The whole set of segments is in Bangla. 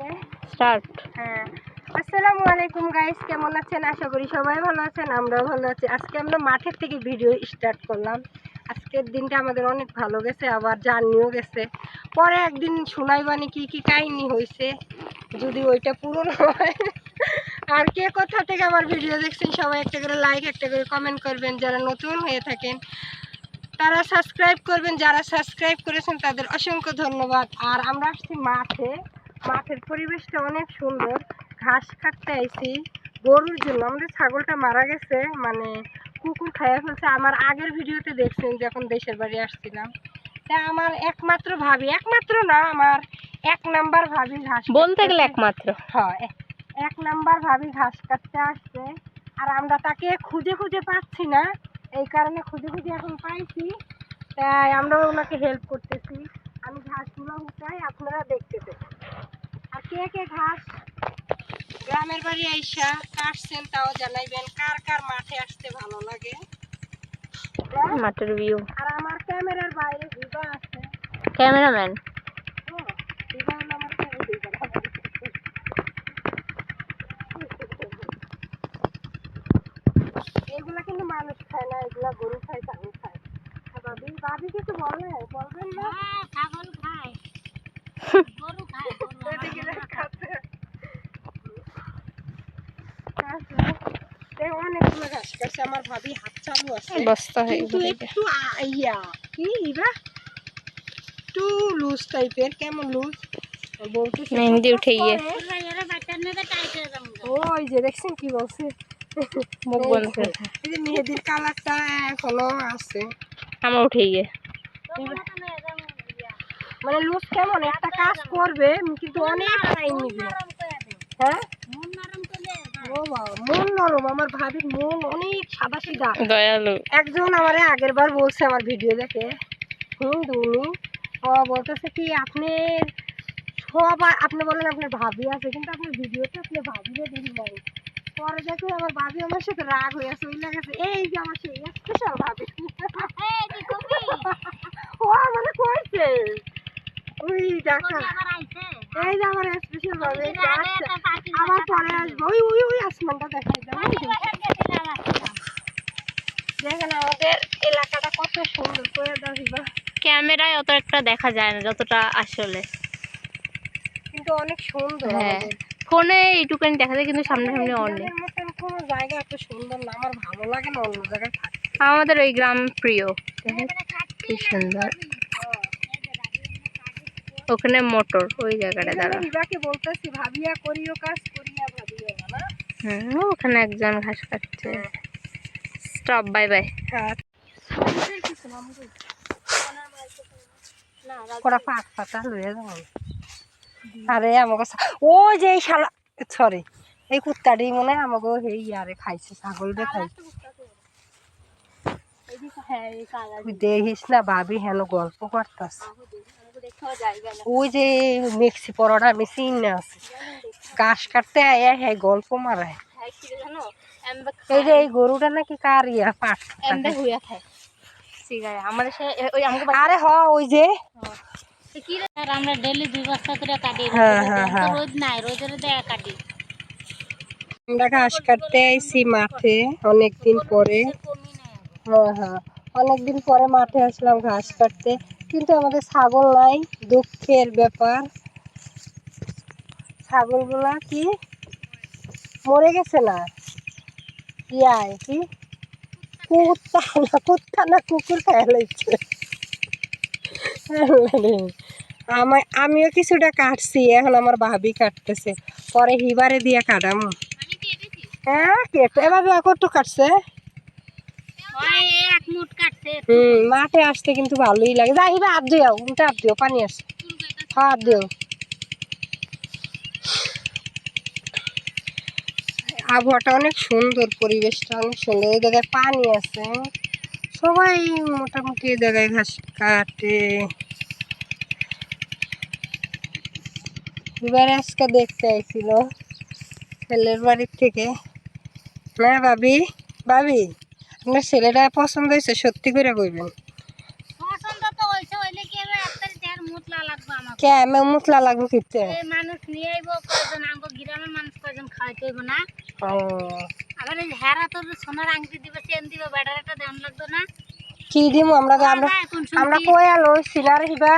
হ্যাঁ। আসসালামু আলাইকুম গাইস কেমন আছেন? আশা করি সবাই ভালো আছেন, আমরাও ভালো আছি। আজকে আমরা মাঠের থেকে ভিডিও স্টার্ট করলাম। আজকের দিনটা আমাদের অনেক ভালো গেছে, আবার জার্নিও গেছে। পরে একদিন শোনাইবানি কি কি কাহিনী হয়েছে যদি ওইটা পূরণ হয়। আর কে কোথা থেকে আমার ভিডিও দেখছেন, সবাই একটা করে লাইক একটা করে কমেন্ট করবেন, যারা নতুন হয়ে থাকেন, তারা সাবস্ক্রাইব করবেন। যারা সাবস্ক্রাইব করেছেন, তাদের অসংখ্য ধন্যবাদ। আর আমরা আসছি মাঠে। মাঠের পরিবেশটা অনেক সুন্দর। ঘাস কাটতে আইছি। গরুর জন্য আমাদের ছাগলটা মারা গেছে। মানে কুকুর খাইয়া ফেলছে। আমার আগের ভিডিওতে দেখছেন যখন দেশের বাড়ি আসছিলাম। তা আমার একমাত্র ভাবি একমাত্র না আমার এক নাম্বার ভাবি ঘাস বলতে গেলে একমাত্র। হ্যাঁ এক- নাম্বার ভাবি ঘাস কাটতে আসছে। আর আমরা তাকে খুঁজে খুঁজে পাচ্ছি না। এই কারণে খুঁজে খুঁজে এখন পাইছি। তাই আমরা ওনাকে হেল্প করতেছি। আমি ঘাসগুলো উঠাই আপনারা দেখতে কে কে ঘাস? গ্রামের বাড়ি আইসা কাটছেন তাও জানাইবেন কার কার মাঠে আসতে ভালো লাগে? মাঠের ভিউ আর আমার ক্যামেরার বাইরে ভিবা আছে। ক্যামেরাম্যান হ্যাঁ, ভিভা হলো আমার ক্যামেরা এগুলা কিন্তু মানুষ খায় না এগুলা গরু খায় ছাগল খায় আর ভাবি ভাবি কিছু বলে বলবেন না ছাগল খায় গরু খায় গরু এদিকে দেখ, খাচ্ছে। খাচ্ছে। এই অনেকগুলো ঘাস কাটছে আমার ভাবি হাত চালু আছে। বস্তা হয়ে কিন্তু একটু আ- ইয়া কি ইরা একটু লুজ টাইপের কেমন লুজ বলতে মেহেন্দি উঠে গিয়ে। এরা বাচ্চা নেবে টাইট হয়ে যাব। ওই যে দেখছেন কি বলছে? মুখ বন্ধ করে এই যে মেহেদির কালারটা এখনও আছে। আমার উঠে গিয়ে। মানে লুজ কেমন? একটা কাজ করবে কিন্তু অনেক টাইম নিবে। হ্যাঁ? মন নরম করলে ও বাবা মন নরম আমার ভাবির মন অনেক সাদা সিধা দয়ালু। একজন আমারে আগের বার বলছে আমার ভিডিও দেখে হুম দুনি ও বলতেছে কি আপনি সবাই আপনি বলেন আপনার ভাবি আছে কিন্তু আপনার ভিডিওতে আপনি ভাবিরে দেখি নাই। পরে দেখো আমার ভাবি আমার সাথে রাগ হয়ে আছে ওই লাগাছে এই যে আমার সেই স্পেশাল ভাবি। ও মানে কইছে। ওই আইছে? এই যে আমার স্পেশাল ভাবি আবার পরে আসব। ওই ওই ওই আসমানটা দেখাই দাও। দেখেন আমাদের এলাকাটা কত সুন্দর করে দাঁড়িবা ক্যামেরায় অত একটা দেখা যায় না যতটা আসলে। কিন্তু অনেক সুন্দর হ্যাঁ। ফোনে এইটুকুনি দেখা যায় কিন্তু সামনাসামনি অনেক। কোনো জায়গা এত সুন্দর না। আমার ভালো লাগে না অন্য জায়গায় আমাদের ওই গ্রাম প্রিয়। দেখেন কি সুন্দর। ওখানে মোটর ওই জায়গাটা দাঁড়া বলতেছি ভাবিয়া করিও কাজ করিয়া ভাবিও না হুম ওখানে একজন ঘাস কাটছে। Stop bye bye. হ্যাঁ। করা পাক পাতা লইয়া যাব আরে আমাকে সা- ও যে এই শালা সরি এই কুত্তাটি মনে হয় আমাকে এই ইয়ারে খাইছে ছাগলটা খাইছে। তুই দেখিস না ভাবি হেন গল্প করতাস ওই যে মিক্সি পরোটা মেশিন না আছে। ঘাস কাটতে আয়া হ্যাঁ গল্প মারায়। এই যে এই গরুটা নাকি কার ইয়া পাট আমাদের আরে হ ওই যে। আমরা ডেলি দুই বস্তা করে কাটি। হ্যাঁ, হ্যাঁ, হ্যাঁ। রোজ নাই রোজের দেয়া কাটি। আমরা ঘাস কাটতে আইছি মাঠে অনেকদিন পরে। হ্যাঁ হ্যাঁ। অনেকদিন পরে মাঠে আসলাম ঘাস কাটতে। কিন্তু আমাদের ছাগল নাই দুঃখের ব্যাপার। ছাগলগুলা কি মরে গেছে না? ইয়ায় কি? কুত্তা না কুত্তা না কুকুর খেয়ে লাগছে আমার আমিও কিছুটা কাটছি এখন আমার ভাবি কাটতেছে। পরে হিবারে দিয়ে কাটামো। হ্যাঁ কেটে এভাবে কত কাটছে? এক হুম মাঠে আসতে কিন্তু ভালোই লাগে। যাই হিবা আপ দিও উল্টা আপ দিও পানি আসে হ্যাঁ আপ দিও আবহাওয়াটা অনেক সুন্দর পরিবেশটা অনেক সুন্দর। এই জায়গায় পানি আছে। সবাই মোটামুটি এই জায়গায় ঘাস কাটে। এবারে আজকে দেখতে আইছিল ছেলের বাড়ির থেকে। হ্যাঁ ভাবি? ভাবি? আপনার ছেলেটা পছন্দ হয়েছে সত্যি করে কইবেন পছন্দ তো হইলে কি লাগবে আমি মুসলা লাগবে কিতে এই মানুষ নিয়ে আইব কয়জন আমগো গ্রামের মানুষ কয়জন খাইতে হইব না? ও। আবার এই হেরা তোর সোনার আংটি দিবে চেন দিবে একটা দাম না? কি দিমু আমরা আমরা। আমরা সিনার হিবা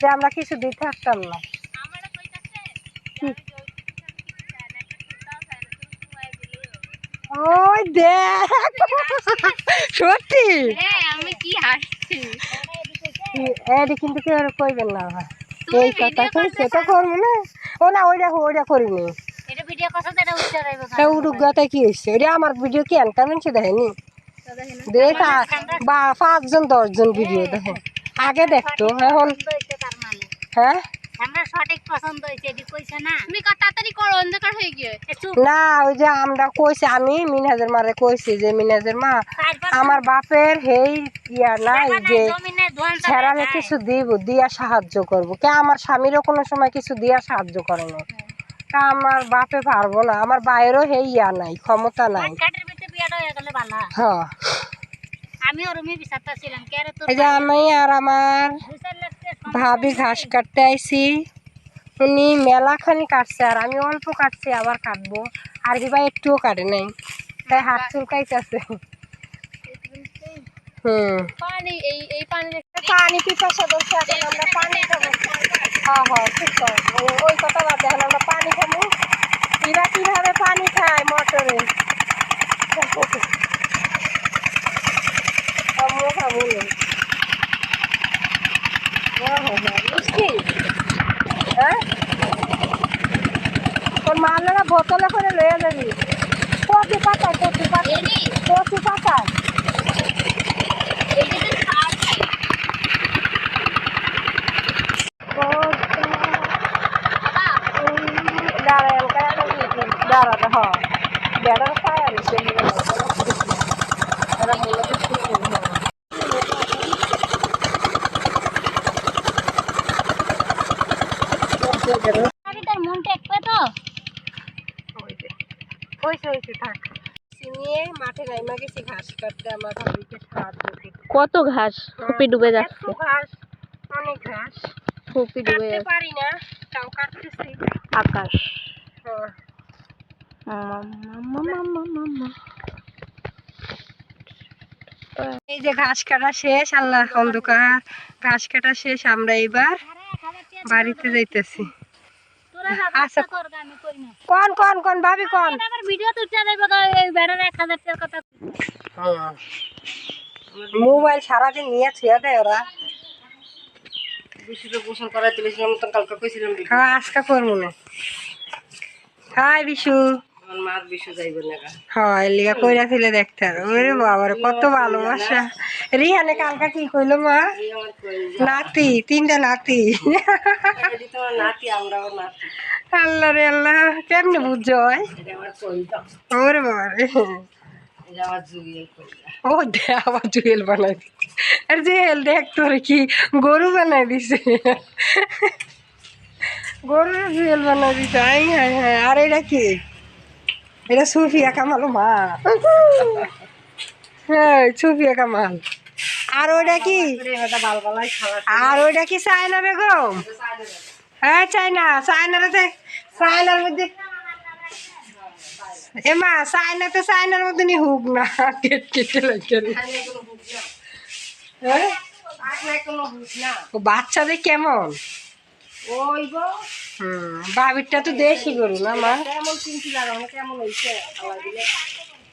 যে আমরা কিছু দিতে থাকতাম না আমারও কইতাছে ওই দেখ। সত্যি? হ্যাঁ আমি কি হাসছি? এডি কিন্তু কেউ কইবেন না। এই কথা কইছে তো করব না? ও না ওইটা ওইটা করিনি। এটা এটা উড়ুগাতে কি হয়েছে আমার ভিডিও কি আনতে দেখেনি? দেখ বা পাঁচজন দশজন ভিডিও দেখে আগে দেখতো এখন মানে। হ্যাঁ? সঠিক পছন্দ হইছে এটি কইছে না? তুমি তাড়াতাড়ি করো অন্ধকার হয়ে গিয়ে। না ওই যে আমরা কইছি আমি মিনাজের মারে কইছি যে মিনাজের মা আমার বাপের হেই ইয়া নাই যে ছেড়ালে কিছু দিব দিয়া সাহায্য করব। কে আমার স্বামীরও কোনো সময় কিছু দিয়া সাহায্য করে না। তা আমার বাপে পারব না আমার বাইরেও হেই ইয়া নাই ক্ষমতা নাই। হয়ে হ্যাঁ। আমি আর আমার ভাবি ঘাস কাটতে আইছি। উনি মেলাখানি কাটছে আর আমি অল্প কাটছি আবার কাটবো। আর দিবা একটুও কাটে নাই। তাই হাত চুলকাইতেছে। হুম। পানি এই এই পানি পানি পিপাসা ধরছে এখন আমরা পানি খাব। হ্যাঁ হ্যাঁ ঠিক ওই কথা বাদ এখন আমরা পানি খাব। এরা কীভাবে পানি খায় মোটরে? আমিও খাব না। হ্যাঁ? তোর মালেরা বোতলে করে লয়ে যাবি কচু পাতায় কচু পাতায় কচু পাতায় দাঁড়াতে হয় বেড়ার খায় আর এরা মূলত শুকনো হয় তার মন টেকবে তো হয়েছে হয়েছে থাক চিনিয়ে মাঠে গাইমা গেছি ঘাস কাটতে আমার ভাবিকে সাহায্য কত ঘাস? ফুপি ডুবে যাচ্ছে। ঘাস? অনেক ঘাস। ডুবে যাচ্ছে। পারি না তাও কাটতেছি। আকাশ। হ্যাঁ। এই যে ঘাস কাটা শেষ আল্লাহ অন্ধকার। ঘাস কাটা শেষ আমরা এবার বাড়িতে যাইতেছি। আচ্ছা। কর আমি করি না। কোন কোন কোন ভাবি কোন। আবার ভিডিও তো উঠতে যাবে এই বেড়ার এক হাজার টাকার কথা মোবাইল সারাদিন নিয়ে ছুঁয়া দেয় ওরা। হ্যাঁ আজকে করব না। হাই বিশু। হয় লিগা কইরা ছিলে দেখতে ওরে বাবারে কত ভালোবাসা রিহানে কালকা কি কইলো মা? নাতি তিনটা নাতি। আল্লাহ রে আল্লাহ কেমনে বুঝছ ওরে বাবারে। ও দে আবার জুয়েল বানাই আর জুয়েল দেখ তোর কি গরু বানাই দিছে। গরুর জুয়েল বানাই দিছে। আই। আর এটা কি? এটা সুফিয়া কামাল, মা। হ্যাঁ সুফিয়া কামাল। আর ওটা কি? আর ওইটা কি চায়না বেগম? হ্যাঁ চায়না। চায়নার চায়নার মধ্যে এমা চায়না তো চায়নার মধ্যে নি হুক না। কেট কেটে লাগে বাচ্চাদের কেমন? হুম, বাবিরটা তো দেশি গরু না, মা?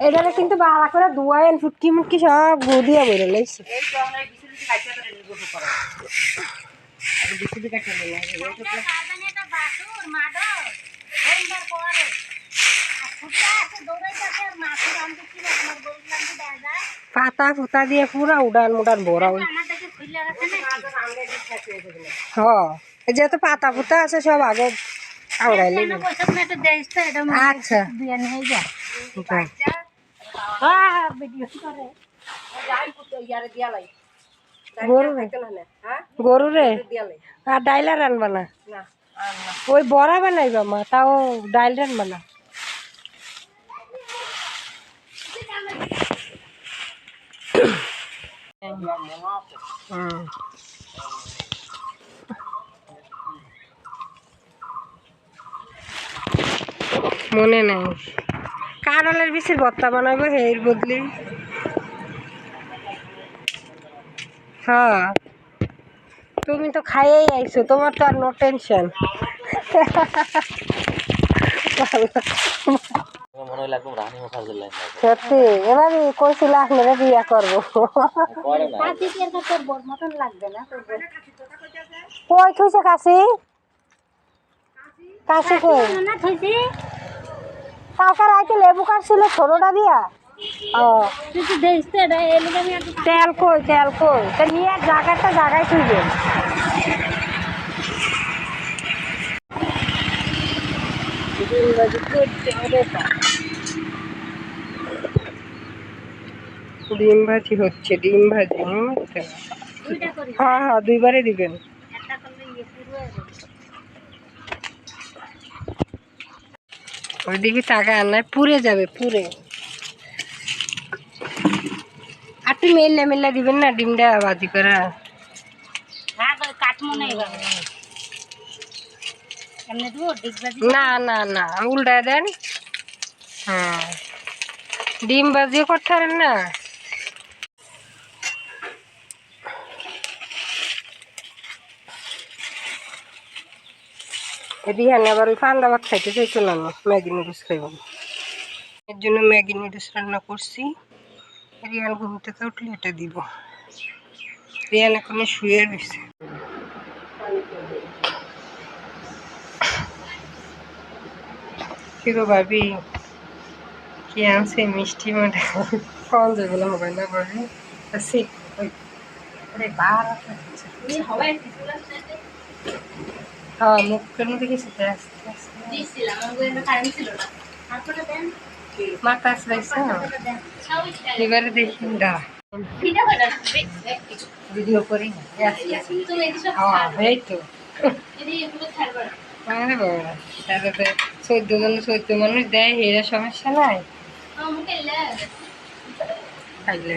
এটারে কিন্তু ভালো করে ধুয়াইন ফুটকি মুটকি সব গু দিয়ে পাতা ফুতা দিয়ে পুরা উড়ান মুডান ভরা ওই হ। এই যেহেতু পাতা পুতা আছে সব আগে আচ্ছা। গরু রে। আর ডাইলা রানবা না? ওই বড়া বানাইবা মা তাও ডাইল রানবা না? হুম। মনে নাই। কারলের বিচির ভর্তা বানাবো এর বদলি। হ্যাঁ। তুমি তো খাইয়েই আইছো, তোমার তো আর নো টেনশন সত্যি এবারে কইছিল আপনারা বিয়া করব। কই থুইছে কাশি? কাশি কই? কালকে রাইতে লেবু কাটছিল ছোটটা দিয়া। ও। তুই তেল কই তেল কই? তা নিয়ে জায়গাটা জায়গায় থুইবে ডিম ভাজি হচ্ছে ডিম ভাজি করি। হ্যাঁ হ্যাঁ দুইবারে দিবেন একটা করলে ইয়ে শুরু হয়ে যাবে ওইদিকে টাকা আনায় পুরে যাবে পুরে আর তুই মেল্লা দিবেন না ডিমটা বাদি করা হ্যাঁ না না না উল্টা দেন। হ্যাঁ। ডিম বাজিয়ে করতে পারেন না? রিহান আবার ওই ভাত খাইতে চাইতো না ম্যাগি নুডলস খাইব এর জন্য ম্যাগি নুডলস রান্না করছি। রিহান ঘুম থেকে উঠলে এটা দিব। রিহান এখনও শুয়ে রয়েছে কি গো ভাবি? কি আনছে? মিষ্টি মানে কল যাবে না হবে না ভাবি আসি ওই আরে বার হ্যাঁ মুখ কেন দেখেছি তো আস্তে আস্তে দিয়েছিলাম আমার গোয়েন্দা কারেন্ট ছিল না। তারপরে দেন। মাথা আসলাইছে তারপরে এবারে দেখি দা এটা হয়ে ভিডিও করি এসব হ্যাঁ এই তো। তাহলে চোদ্দ জন চোদ্দ মানুষ দেয় এরা সমস্যা নাই। খাইলে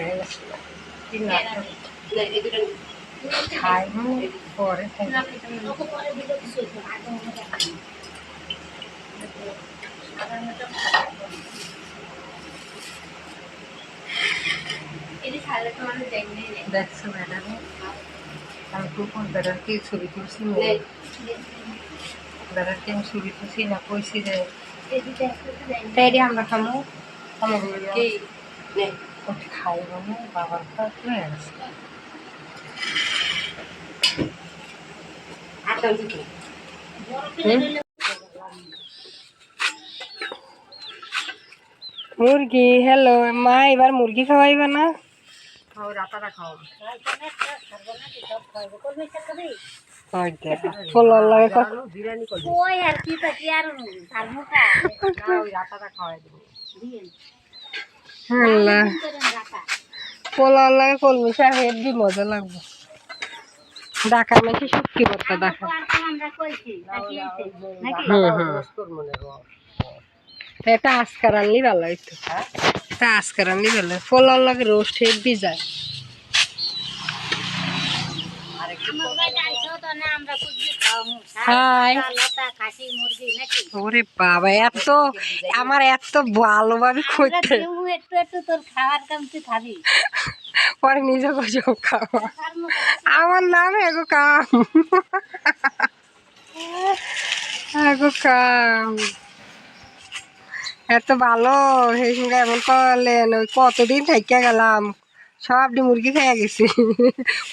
খাই পরে খাই দেখছ ম্যাডাম আমি খুব দাদাকে ছবি তুলছি দাদাকে আমি ছবি তুলছি না কইছি যে তাই রে আমরা খামো। খাইব না বাবার হয়ে গেছে। মুরগি হ্যালো মা এবার মুরগি খাওয়াইবে না? পোলার লাগে পোলার কলমি শাক হেবি মজা লাগবে। ডাকা মেখে শুটকি করতে দেখা আমরা কইছি? নাকি? নাকি হুম হুম এটা আজকার আনলি ভালো হইতো। এটা আজকার আনলি ভালো। লাগে রোস্ট হেবি যায়। আমার হাই। ওরে বাবা, এত আমার এত ভালোভাবে পরে নিজে আমার নাম এগো কাম। এগো কাম। এত ভালো, সেই সঙ্গে এমন করলেন, ওই কতদিন থেকে গেলাম সব মুরগি খেয়ে গেছি।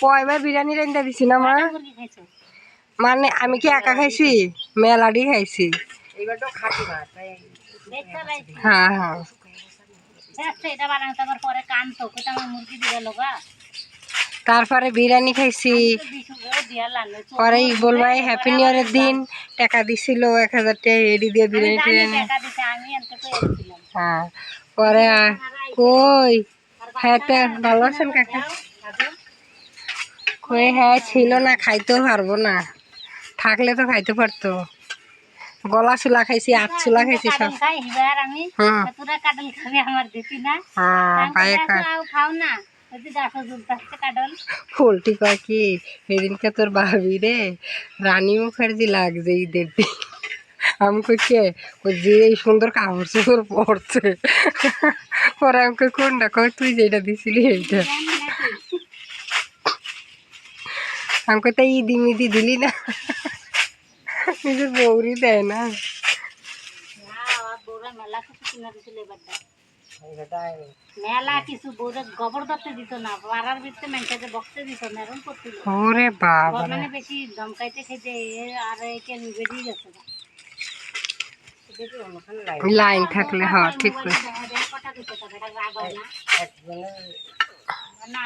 কয়বার বিরিয়ানি রেন্দা দিছি না মা? মানে আমি কি একা খাইছি? মেলাডি খাইছি। হ্যাঁ হ্যাঁ। বানানো তারপর পরে কান তো কোথা আমার মুরগি দিবে লোকা তারপরে বিরিয়ানি খাইছি। পরে ইকবল ভাই হ্যাপি নিউ ইয়ারের দিন টাকা দিছিল এক হাজার টাকা এডি দিয়ে বিরিয়ানি টিরিয়ানি হ্যাঁ পরে কই? হ্যাঁ ভালো আছেন কাকা? কই হ্যাঁ ছিল না খাইতেও পারব না। থাকলে তো খাইতে পারতো। গলা চুলা খাইছি আট চুলা খাইছি সব। আমি পোলট্রি কয় কি সেদিনকে তোর ভাবি রে রানী মুখার্জি লাগছে ঈদের দিন। আমাকে কে? ওই যে এই সুন্দর কাপড় চোপড় পরছে। পরে আমাকে কোনটা কয় তুই যেটা দিছিলি এইটা। আমাকে তো ইদি মিদি দিলি না নিজের বৌরি দেয় না মেলা কিছু কিনে মেলা কিছু বউরা গোবর দত্তে দিত না পাড়ার ভিতরে মেনটাতে বক্সে দিত না এরকম করছিল ওরে বাবা মানে বেশি দমকাইতে খেতে এ- আর একে গেছে লাইন থাকলে হ্যাঁ ঠিক করে হয় না